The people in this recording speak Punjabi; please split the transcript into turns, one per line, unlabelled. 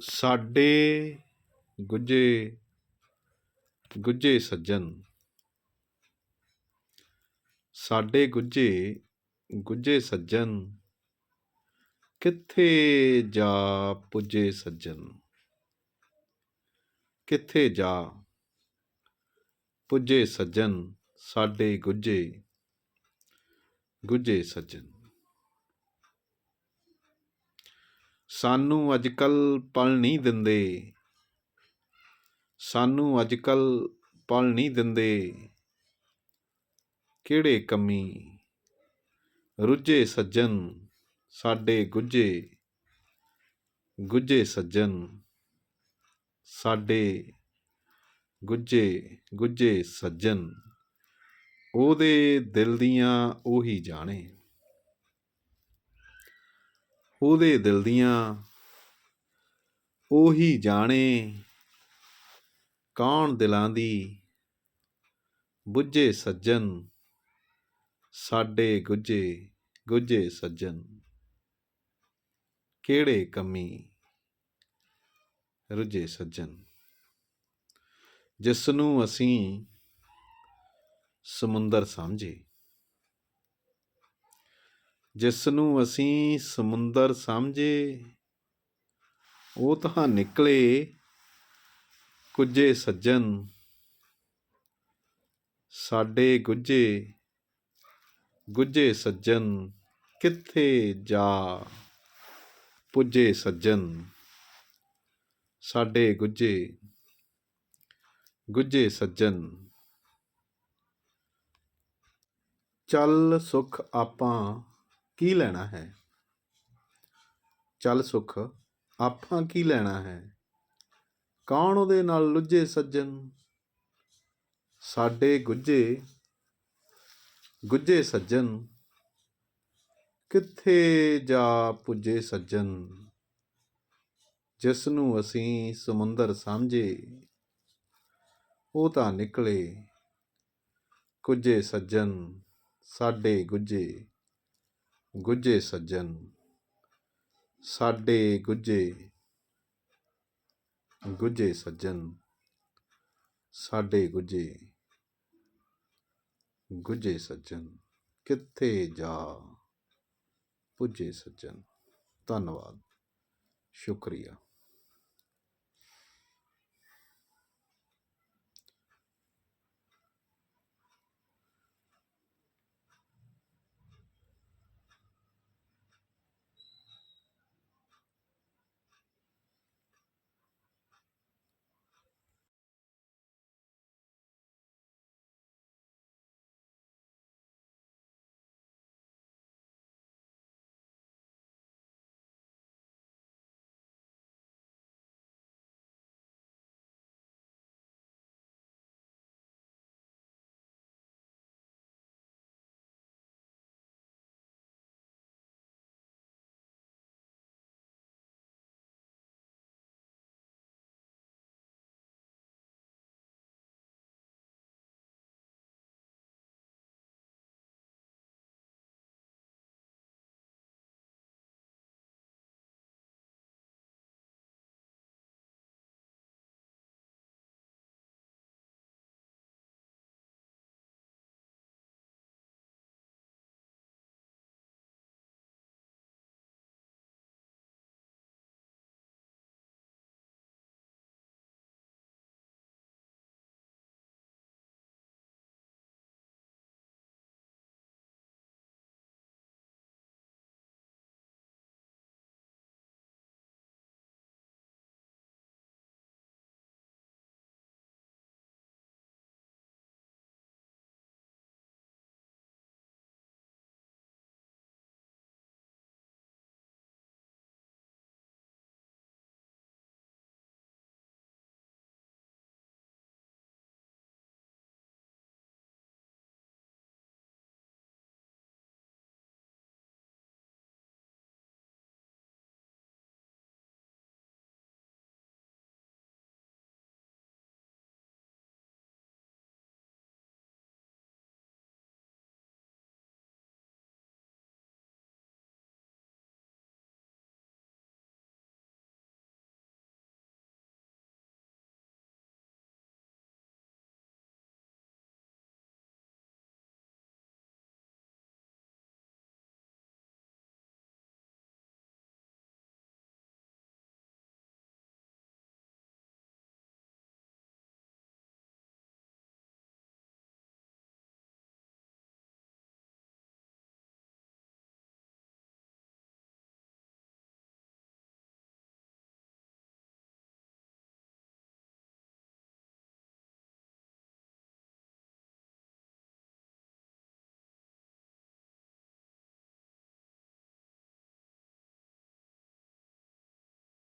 ਸਾਡੇ ਗੁੱਜੇ ਗੁੱਜੇ ਸੱਜਣ। ਸਾਡੇ ਗੁੱਜੇ ਗੁੱਜੇ ਸੱਜਣ, ਕਿੱਥੇ ਜਾ ਪੁੱਜੇ ਸੱਜਣ? ਕਿੱਥੇ ਜਾ ਪੁੱਜੇ ਸੱਜਣ ਸਾਡੇ ਗੁੱਜੇ ਗੁੱਜੇ ਸੱਜਣ? ਸਾਨੂੰ ਅੱਜ ਕੱਲ੍ਹ ਪਲ ਨਹੀਂ ਦਿੰਦੇ। ਸਾਨੂੰ ਅੱਜ ਕੱਲ੍ਹ ਪਲ ਨਹੀਂ ਦਿੰਦੇ। ਕਿਹੜੇ ਕੰਮੀ? ਰੁੱਝੇ ਸੱਜਣ, ਸਾਡੇ ਗੁੱਝੇ। ਗੁੱਝੇ ਸੱਜਣ, ਸਾਡੇ ਗੁੱਜੇ ਗੁੱਝੇ ਸੱਜਣ। ਉਹਦੇ ਦਿਲ ਦੀਆਂ ਉਹੀ ਜਾਣੇ। ਉਹਦੇ ਦਿਲ ਦੀਆਂ ਉਹੀ ਜਾਣੇ ਕੌਣ ਦਿਲਾਂ ਦੀ ਬੁੱਝੇ ਸੱਜਣ, ਸਾਡੇ ਗੁੱਝੇ ਗੁੱਝੇ ਸੱਜਣ। ਕਿਹੜੇ ਕਮੀ ਰੁਝੇ ਸੱਜਣ? ਜਿਸ ਨੂੰ ਅਸੀਂ ਸਮੁੰਦਰ ਸਮਝੇ। ਜਿਸ ਨੂੰ ਅਸੀਂ ਸਮੁੰਦਰ ਸਮਝੇ, ਉਹ ਤਾਂ ਨਿਕਲੇ, ਕੁਝੇ ਸੱਜਣ, ਸਾਡੇ ਗੁੱਜੇ ਗੁੱਜੇ ਸੱਜਣ, ਕਿੱਥੇ ਜਾ ਪੁੱਜੇ ਸੱਜਣ, ਸਾਡੇ ਗੁੱਜੇ ਗੁੱਜੇ ਸੱਜਣ। ਚੱਲ ਸੁਖ ਆਪਾਂ ਕੀ ਲੈਣਾ ਹੈ? ਚੱਲ ਸੁਖ, ਆਪਾਂ ਕੀ ਲੈਣਾ ਹੈ? ਕੌਣ ਉਹਦੇ ਨਾਲ ਲੁੱਝੇ ਸੱਜਣ? ਸਾਡੇ ਗੁੱਝੇ ਗੁੱਝੇ ਸੱਜਣ। ਕਿੱਥੇ ਜਾ ਪੁੱਜੇ ਸੱਜਣ? ਜਿਸ ਨੂੰ ਅਸੀਂ ਸਮੁੰਦਰ ਸਮਝੇ ਉਹ ਤਾਂ ਨਿਕਲੇ। ਕੁਝੇ ਸੱਜਣ, ਸਾਡੇ ਗੁੱਜੇ ਗੁੱਜੇ ਸੱਜਣ, ਸਾਡੇ ਗੁੱਜੇ ਗੁੱਜੇ ਸੱਜਣ, ਸਾਡੇ ਗੁੱਜੇ ਗੁੱਜੇ ਸੱਜਣ, ਕਿੱਥੇ ਜਾ ਪੁੱਜੇ ਸੱਜਣ। ਧੰਨਵਾਦ, ਸ਼ੁਕਰੀਆ।